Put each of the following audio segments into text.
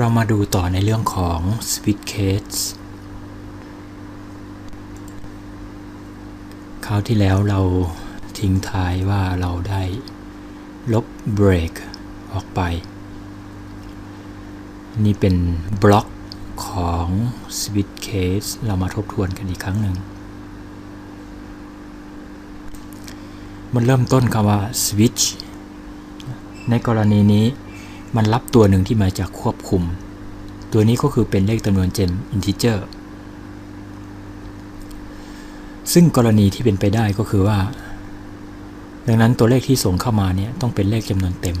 เรามาดูต่อในเรื่องของ switch case คราวที่แล้วเราทิ้งท้ายว่าเราได้ลบเบรกออกไป นี่เป็นบล็อกของ switch case เรามาทบทวนกันอีกครั้งหนึ่ง มันเริ่มต้นคำว่า switch ในกรณีนี้ มันรับตัวหนึ่งที่มาจากควบคุม ตัวนี้ก็คือเป็นเลขจำนวนเจม integer ซึ่งกรณีที่เป็นไปได้ก็คือว่า ดังนั้นตัวเลขที่ส่งเข้ามาเนี่ยต้องเป็นเลขจำนวนเต็ม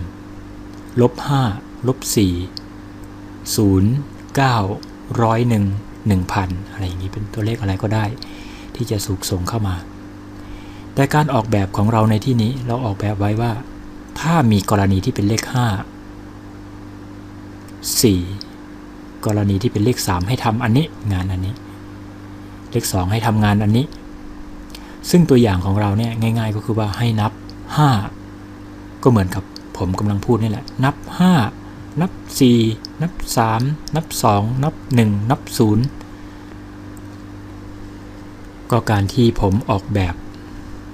ลบ5ลบ4 0 9ร้อยหนึ่งหนึ่งพันอะไรอย่างนี้เป็นตัวเลขอะไรก็ได้ ที่จะสูกส่งเข้ามา แต่การออกแบบของเราในที่นี้เราออกแบบไว้ว่า ถ้ามีกรณีที่เป็นเลข5 4 กรณีที่เป็นเลข 3 ให้ทำอันนี้งานอันนี้ เลข 2 ให้ทำงานอันนี้ ซึ่งตัวอย่างของเราเนี่ยง่าย ๆ ก็คือว่าให้นับ 5 ก็เหมือนกับผมกำลังพูดนี่แหละ นับ 5 นับ 4 นับ 3 นับ 2 นับ 1 นับ 0 ก็การที่ผมออกแบบ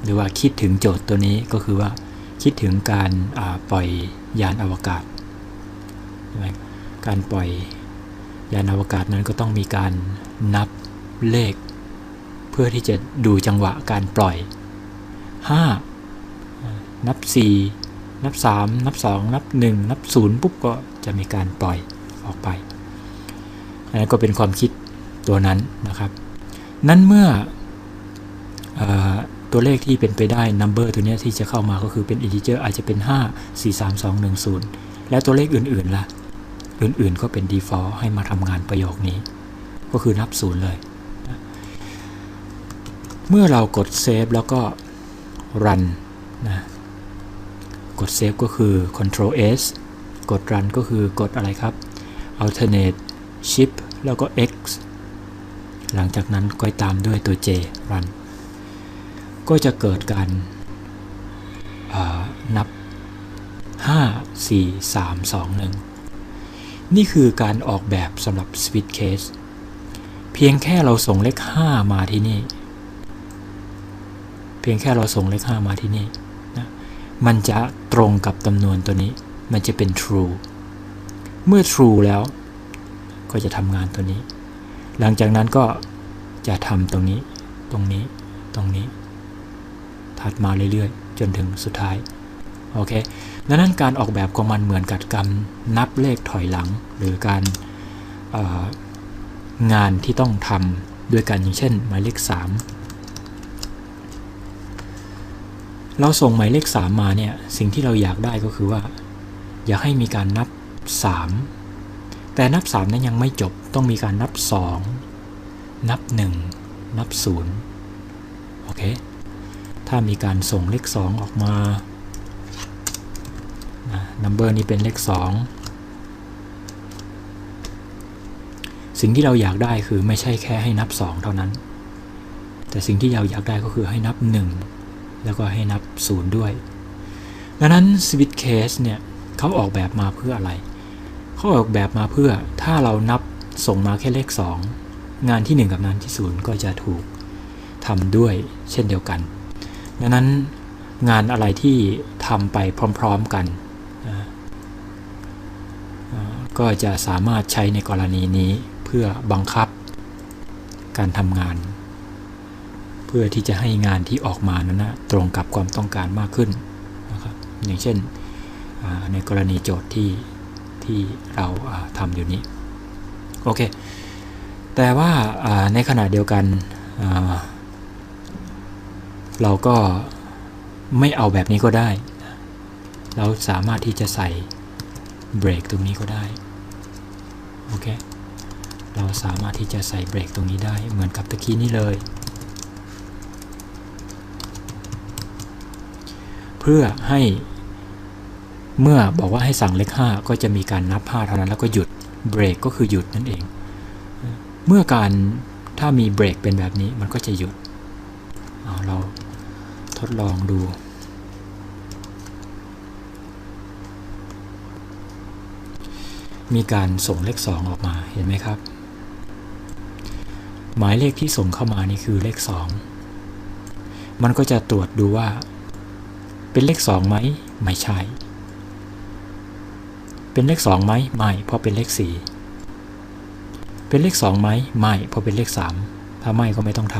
หรือว่าคิดถึงโจทย์ตัวนี้ก็คือว่าคิดถึงการปล่อยยานอวกาศใช่ไหม การปล่อยยานอวกาศนั้นก็ต้องมีการนับเลข เพื่อที่จะดูจังหวะการปล่อย 5 นับ 4 นับ 3 นับ 2 นับ 1 นับ 0 ปุ๊บก็จะมีการปล่อยออกไป อันนั้นก็เป็นความคิดตัวนั้นนะครับ นั้นเมื่ออตัวเลขที่เป็นไปได้ number ตัวนี้ที่จะเข้ามาก็คือเป็น integer อาจจะเป็น 5 4 3 2 1 0 แล้วตัวเลขอื่น ๆล่ะ อื่นๆก็เป็น default ให้มาทำงานประโยคนี้ ก็คือนับศูนย์เลย เมื่อเรากด save แล้วก็ run นะกด save ก็คือ control s กด run ก็คือกดอะไรครับ alternate shift แล้วก็ x หลังจากนั้นก็ตามด้วยตัว j run ก็จะเกิดการนับ 5 4 3 2 1 นี่คือการออกแบบสำหรับ switch case เพียงแค่เราส่งเลข 5 มาที่นี่ เพียงแค่เราส่งเลข 5 มาที่นี่นะมันจะตรงกับจำนวนตัวนี้ มันจะเป็น true เมื่อ true แล้ว ก็จะทำงานตัวนี้ หลังจากนั้นก็จะทำตรงนี้ ตรงนี้ ตรงนี้ ถัดมาเรื่อยๆ จนถึงสุดท้าย โอเคดังนั้นการออกแบบของมันเหมือนกับการนับเลขถอยหลัง หรือการงานที่ต้องทำด้วยกันอย่างเช่น หมายเลข 3 เราส่งหมายเลข 3 มาเนี่ยสิ่งที่เราอยากได้ก็คือว่า อยากให้มีการนับ 3 แต่นับ 3 นั้นยังไม่จบต้องมีการนับ 2 นับ 1 นับ0โอเคถ้ามีการส่งเลข 2 ออกมา number นี้เป็นเลข 2 สิ่งที่เราอยากได้คือไม่ใช่แค่ให้นับ 2 เท่านั้น แต่สิ่งที่เราอยากได้ก็คือให้นับ 1 แล้วก็ให้นับ 0 ด้วย ดังนั้น switch case เนี่ยเขาออกแบบมาเพื่ออะไร เขาออกแบบมาเพื่อถ้าเรานับส่งมาแค่เลข 2 งานที่ 1 กับงานที่ 0 ก็จะถูกทำด้วยเช่นเดียวกัน ดังนั้นงานอะไรที่ทำไปพร้อม ๆกัน ก็จะสามารถใช้ในกรณีนี้เพื่อบังคับการทำงาน เพื่อที่จะให้งานที่ออกมานั้นนะตรงกับความต้องการมากขึ้นนะครับอย่างเช่นในกรณีโจทย์ที่ที่เราทำอยู่นี้โอเคแต่ว่าในขณะเดียวกันเราก็ไม่เอาแบบนี้ก็ได้ เราสามารถที่จะใส่เบรกตรงนี้ก็ได้ โอเค เราสามารถที่จะใส่เบรกตรงนี้ได้เหมือนกับตะกี้นี้เลย เพื่อให้เมื่อบอกว่าให้สั่งเลข 5 ก็จะมีการนับ 5 เท่านั้นแล้วก็หยุดเบรกก็คือหยุดนั่นเอง เมื่อการถ้ามีเบรกเป็นแบบนี้มันก็จะหยุดเเราทดลองดู มีการส่งเลข 2 ออกมาเห็นไหมครับ หมายเลขที่ส่งเข้ามานี่คือเลข 2 มันก็จะตรวจดูว่า เป็นเลข 2 ไหมไม่ใช่ เป็นเลข 2 ไหมไม่ เพราะเป็นเลข 4 เป็นเลข 2 ไหมไม่ เพราะเป็นเลข 3 ถ้าไม่ก็ไม่ต้องท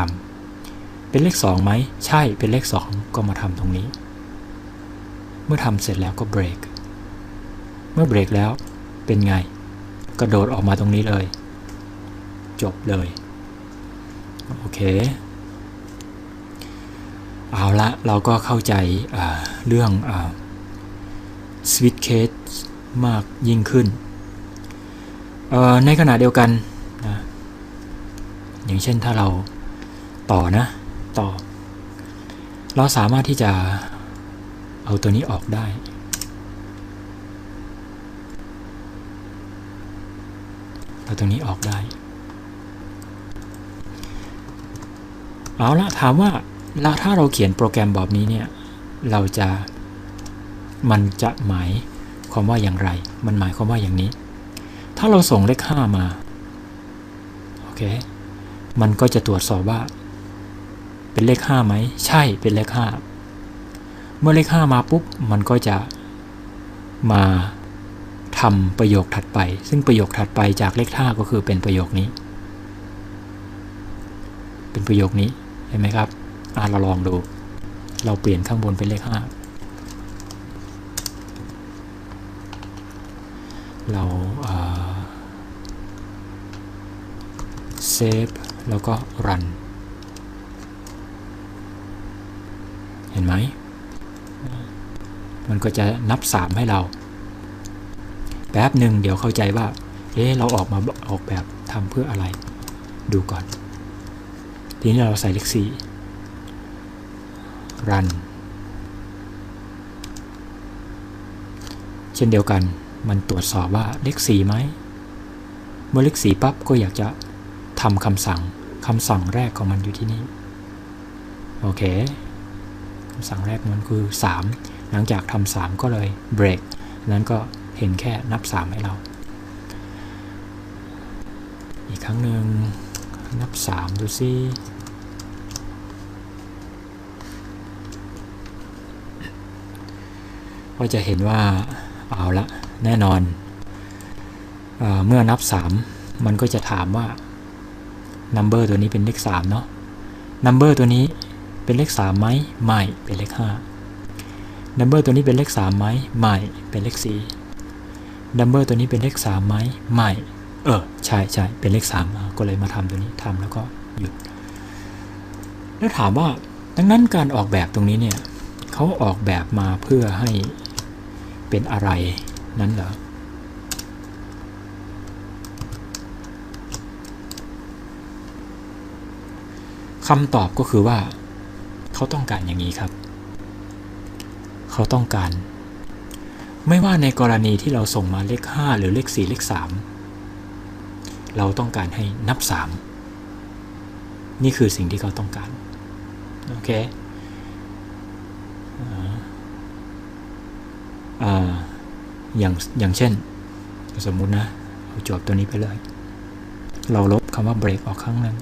ำเป็นเลข 2 ไหมใช่เป็นเลข 2 ก็มาทำตรงนี้ เมื่อทำเสร็จแล้วก็เบรกเมื่อเบรกแล้ว เป็นไง กระโดดออกมาตรงนี้เลย จบเลย โอเค เอาละเราก็เข้าใจเรื่องสวิตเคสมากยิ่งขึ้น ในขณะเดียวกันนะอย่างเช่นถ้าเราต่อนะ ต่อ เราสามารถที่จะเอาตัวนี้ออกได้ เอาตรงนี้ออกได้ เอาละถามว่าเราถ้าเราเขียนโปรแกรมแบบนี้เนี่ย เราจะมันจะหมายความว่าอย่างไร มันหมายความว่าอย่างนี้ ถ้าเราส่งเลข5มา โอเค มันก็จะตรวจสอบว่า เป็นเลข5ไหม ใช่ เป็นเลข5เมื่อเลข5มาปุ๊บ มันก็จะมา ทำประโยคถัดไป ซึ่งประโยคถัดไปจากเลข5ก็คือเป็นประโยคนี้ เป็นประโยคนี้เห็นไหมครับอ่าเราลองดู เราเปลี่ยนข้างบนเป็นเลข5เราเซฟแล้วก็ run เห็นไหม มันก็จะนับ 3 ให้เรา แป๊บหนึ่งเดี๋ยวเข้าใจว่า เอ๊ะเราออกมาออกแบบทำเพื่ออะไร ดูก่อน ทีนี้เราใส่เลข4 run เช่นเดียวกันมันตรวจสอบว่าเลข4ไหม เมื่อเลข4ปั๊บก็อยากจะทำคำสั่งคำสั่งแรกของมันอยู่ที่นี่ โอเคคำสั่งแรกมันคือ 3 หลังจากทำ3ก็เลยเบรกนั้นก็ เห็นแค่นับ 3 ให้เรา อีกครั้งหนึ่งนับ 3 ดูซิก็จะเห็นว่าเอาละแน่นอนเอเมื่อนับ 3 มันก็จะถามว่า number ตัวนี้เป็นเลข3เนาะ number ตัวนี้เป็นเลข3ไหมไม่เป็นเลข5 number ตัวนี้เป็นเลข3ไหมไม่เป็นเลข4 number ตัวนี้เป็นเลข3ไหมไม่ เออ ใช่ใช่เป็นเลข3ก็เลยมาทำตัวนี้ทำแล้วก็หยุด แล้วถามว่า ดังนั้นการออกแบบตรงนี้เนี่ยเขาออกแบบมาเพื่อให้เป็นอะไรนั้นเหรอคำตอบก็คือว่า เขาต้องการอย่างนี้ครับ เขาต้องการ ไม่ว่าในกรณีที่เราส่งมาเลข 5 หรือเลข 4 เลข 3 เราต้องการให้นับ 3 นี่คือสิ่งที่เขาต้องการ โอเคอย่างอย่างเช่น สมมุตินะเราจบตัวนี้ไปเลย เราลบคำว่าเบรกออกครั้งนึง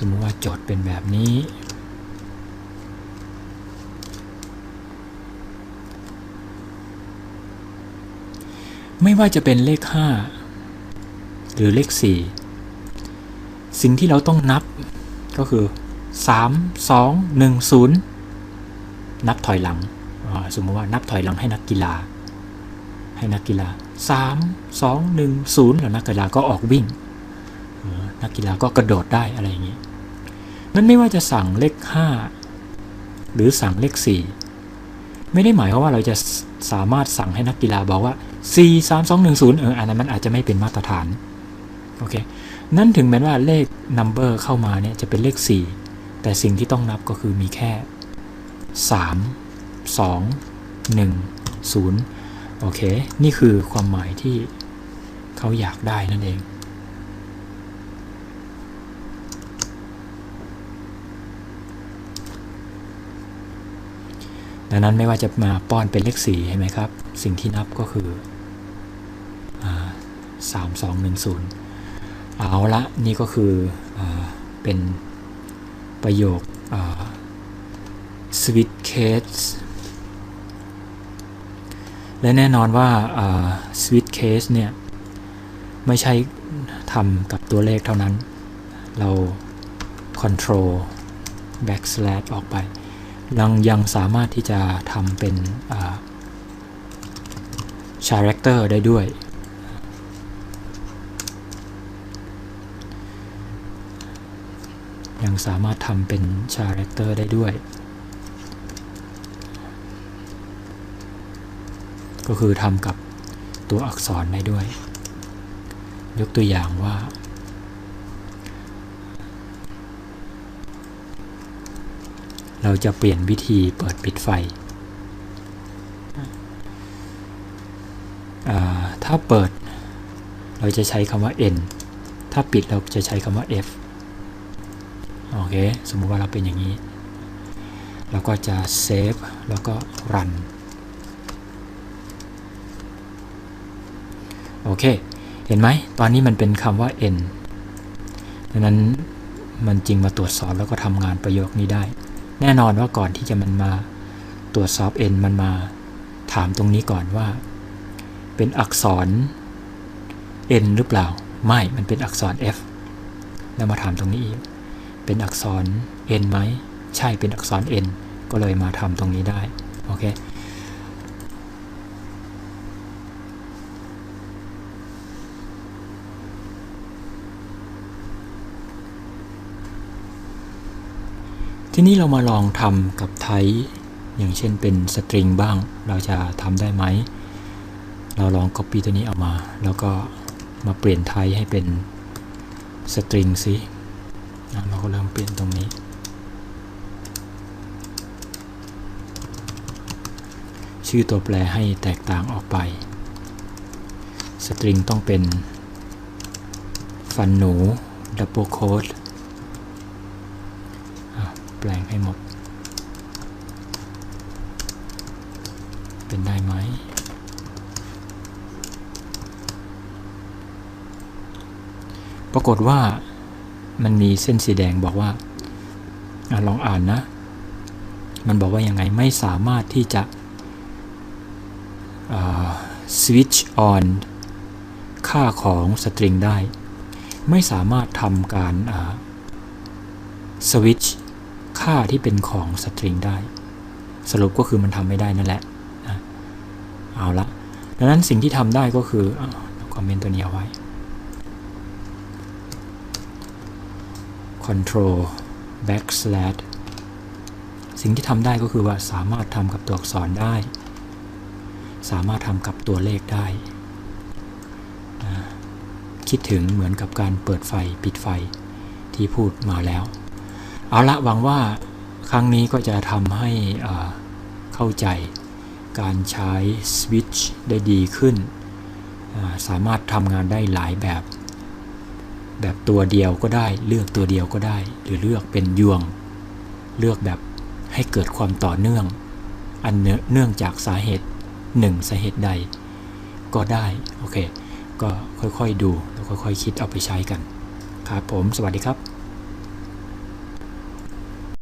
สมมติว่าโจทย์เป็นแบบนี้ ไม่ว่าจะเป็นเลข 5 หรือเลข 4 สิ่งที่เราต้องนับก็คือ 3 2 1 0 นับถอยหลัง สมมติว่านับถอยหลังให้นักกีฬา ให้นักกีฬา 3 2 1 0แล้วนักกีฬาก็ออกวิ่งนักกีฬาก็กระโดดได้อะไรอย่างนี้ นั้นไม่ว่าจะสั่งเลข 5 หรือสั่งเลข 4 ไม่ได้หมายความว่าเราจะสามารถสั่งให้นักกีฬาบอกว่า 4 3 2 1 0 เอออันนั้นมันอาจจะไม่เป็นมาตรฐาน โอเค นั่นถึงแม้ว่าเลข number เข้ามาเนี่ยจะเป็นเลข 4 แต่สิ่งที่ต้องนับก็คือมีแค่ 3 2 1 0 โอเค นี่คือความหมายที่เขาอยากได้นั่นเอง ดังนั้นไม่ว่าจะมาป้อนเป็นเลขสี่เห็นไหมครับ สิ่งที่นับก็คือสามสองหนึ่งศูนย์เอาละนี่ก็คืออเป็นประโยคสวิตเคสและแน่นอนว่าสวิตเคสเนี่ย ไม่ใช่ทำกับตัวเลขเท่านั้น เรา control backslash ออกไป ยังยังสามารถที่จะทำเป็น character ได้ด้วย ยังสามารถทำเป็น character ได้ด้วย ก็คือทำกับตัวอักษรได้ด้วย ยกตัวอย่างว่า เราจะเปลี่ยนวิธีเปิดปิดไฟ ถ้าเปิดเราจะใช้คำว่า n ถ้าปิดเราจะใช้คำว่า f โอเค สมมุติว่าเราเป็นอย่างนี้ เราก็จะ save แล้วก็ run โอเค เห็นไหม ตอนนี้มันเป็นคำว่า n ดังนั้นมันจริงมาตรวจสอบแล้วก็ทำงานประโยคนี้ได้ แน่นอนว่าก่อนที่จะมันมาตรวจสอบ n มันมาถามตรงนี้ก่อนว่า เป็นอักษร n หรือเปล่า ไม่มันเป็นอักษร f แล้วมาถามตรงนี้อีกเป็นอักษร n ไหมใช่เป็นอักษร n ก็เลยมาทำตรงนี้ได้ โอเค ทีนี้เรามาลองทำกับไทยอย่างเช่นเป็นสตริงบ้าง เราจะทำได้ไหม เราลอง Copy ตัวนี้ออกมา แล้วก็มาเปลี่ยนไทยให้เป็นสตริงสิเราก็เริ่มเปลี่ยนตรงนี้ ชื่อตัวแปรให้แตกต่างออกไป สตริงต้องเป็นฟันหนูดับเบิลโค้ด แปลงให้หมด เป็นได้ไหม ปรากฏว่ามันมีเส้นสีแดงบอกว่าอลองอ่านนะ มันบอกว่ายังไงไม่สามารถที่จะ switch on ค่าของสตริงได้ ไม่สามารถทำการ switch ค่าที่เป็นของสตริงได้ สรุปก็คือมันทำไม่ได้นั่นแหละนะเอาละดังนั้นสิ่งที่ทำได้ก็คือคอมเมนต์ตัวนี้เอาไว้ control backslash สิ่งที่ทำได้ก็คือว่าสามารถทำกับตัวอักษรได้ สามารถทำกับตัวเลขได้ คิดถึงเหมือนกับการเปิดไฟปิดไฟที่พูดมาแล้ว เอาละหวังว่าครั้งนี้ก็จะทำให้เข้าใจการใช้สวิตช์ได้ดีขึ้น สามารถทำงานได้หลายแบบ แบบตัวเดียวก็ได้ เลือกตัวเดียวก็ได้ หรือเลือกเป็นยวง เลือกแบบให้เกิดความต่อเนื่อง อันเนื่องจากสาเหตุหนึ่งสาเหตุใดก็ได้ โอเค ก็ค่อยๆดู แล้วค่อยๆคิดเอาไปใช้กัน ครับผม สวัสดีครับ